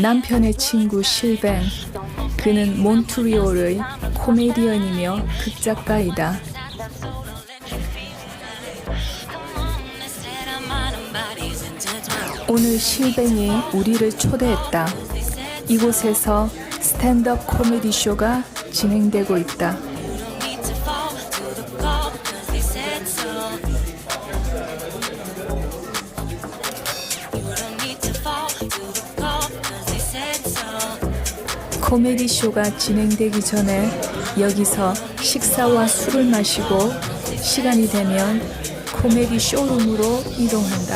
남편의 친구 실벤. 그는 몬트리올의 코미디언이며 극작가이다. 오늘 실벤이 우리를 초대했다. 이곳에서 스탠드업 코미디 쇼가 진행되고 있다. 코미디 쇼가 진행되기 전에 여기서 식사와 술을 마시고 시간이 되면 코미디 쇼룸으로 이동한다.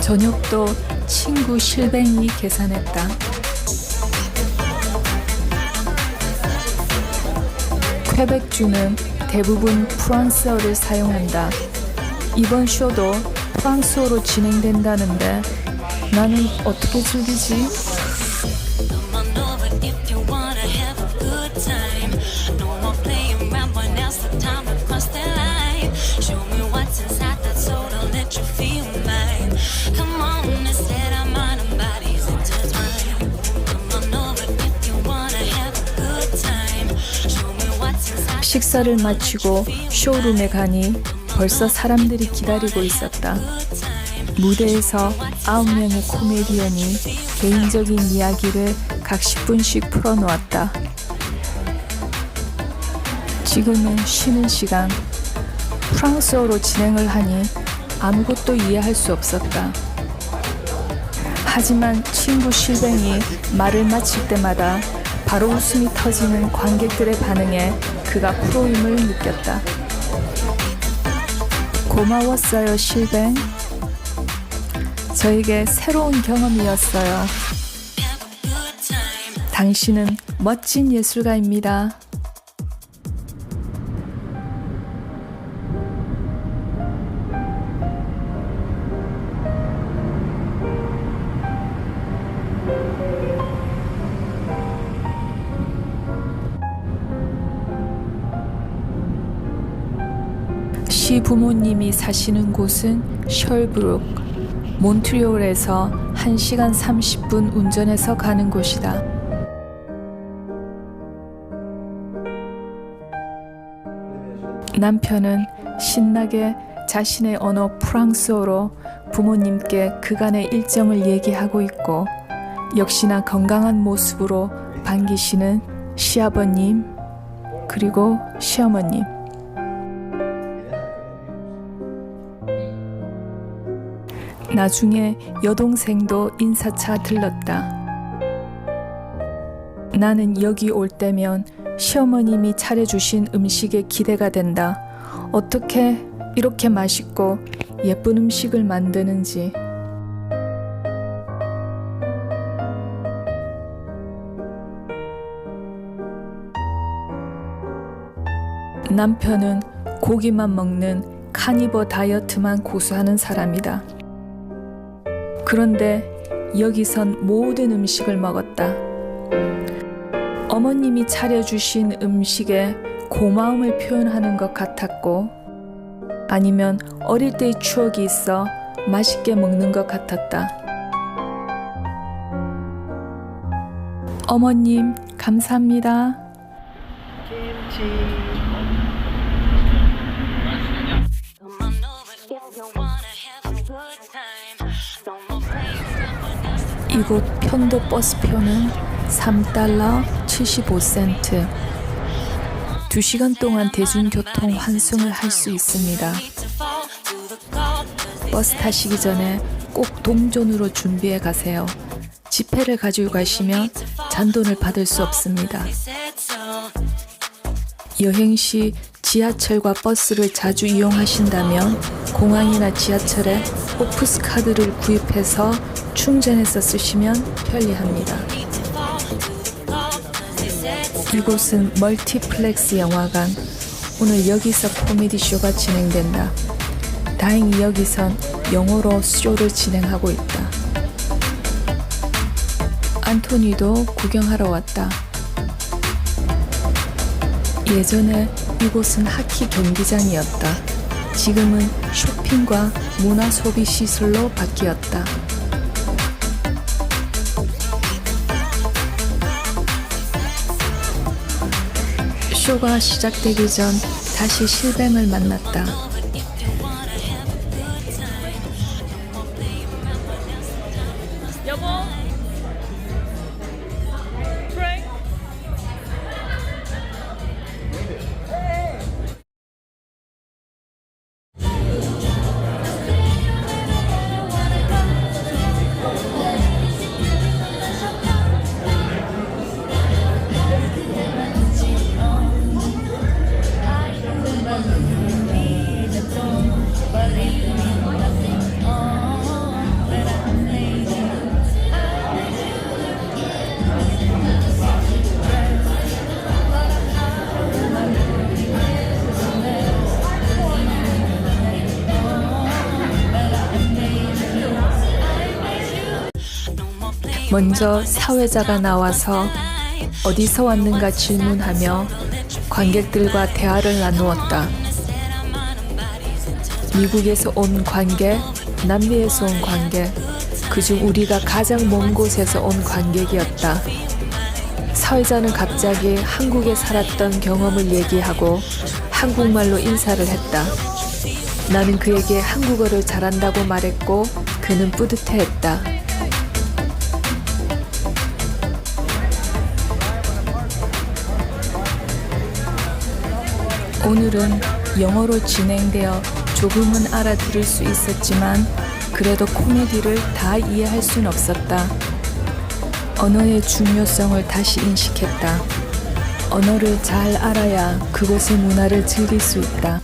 저녁도 친구 실뱅이 계산했다. 퀘벡주는 대부분 프랑스어를 사용한다. 이번 쇼도 프랑스어로 진행된다는데 나는 어떻게 즐기지? 식사를 마치고 쇼룸에 가니 벌써 사람들이 기다리고 있었다. 무대에서 아홉 명의 코미디언이 개인적인 이야기를 각 10분씩 풀어놓았다. 지금은 쉬는 시간. 프랑스어로 진행을 하니 아무것도 이해할 수 없었다. 하지만 친구 실뱅이 말을 마칠 때마다 바로 웃음이 터지는 관객들의 반응에 그가 프로임을 느꼈다. 고마웠어요, 실뱅. 저에게 새로운 경험이었어요. 당신은 멋진 예술가입니다. 시 부모님이 사시는 곳은 셜브룩, 몬트리올에서 1시간 30분 운전해서 가는 곳이다. 남편은 신나게 자신의 언어 프랑스어로 부모님께 그간의 일정을 얘기하고 있고 역시나 건강한 모습으로 반기시는 시아버님 그리고 시어머님 나중에 여동생도 인사차 들렀다. 나는 여기 올 때면 시어머님이 차려주신 음식에 기대가 된다. 어떻게 이렇게 맛있고 예쁜 음식을 만드는지. 남편은 고기만 먹는 카니버 다이어트만 고수하는 사람이다. 그런데 여기선 모든 음식을 먹었다. 어머님이 차려주신 음식에 고마움을 표현하는 것 같았고, 아니면 어릴 때의 추억이 있어 맛있게 먹는 것 같았다. 어머님, 감사합니다. Come 이곳 편도 버스표는 3달러 75센트. 2시간 동안 대중교통 환승을 할 수 있습니다. 버스 타시기 전에 꼭 동전으로 준비해 가세요. 지폐를 가지고 가시면 잔돈을 받을 수 없습니다. 여행 시 지하철과 버스를 자주 이용하신다면 공항이나 지하철에 오프스 카드를 구입해서 충전해서 쓰시면 편리합니다. 이곳은 멀티플렉스 영화관. 오늘 여기서 코미디 쇼가 진행된다. 다행히 여기선 영어로 쇼를 진행하고 있다. 안토니도 구경하러 왔다. 예전에 이곳은 하키 경기장이었다. 지금은 쇼핑과 문화 소비 시설로 바뀌었다. 쇼가 시작되기 전 다시 실뱅을 만났다. 여보. 먼저 사회자가 나와서 어디서 왔는가 질문하며 관객들과 대화를 나누었다. 미국에서 온 관객, 남미에서 온 관객, 그중 우리가 가장 먼 곳에서 온 관객이었다. 사회자는 갑자기 한국에 살았던 경험을 얘기하고 한국말로 인사를 했다. 나는 그에게 한국어를 잘한다고 말했고 그는 뿌듯해했다. 오늘은 영어로 진행되어 조금은 알아들을 수 있었지만 그래도 코미디를 다 이해할 순 없었다. 언어의 중요성을 다시 인식했다. 언어를 잘 알아야 그곳의 문화를 즐길 수 있다.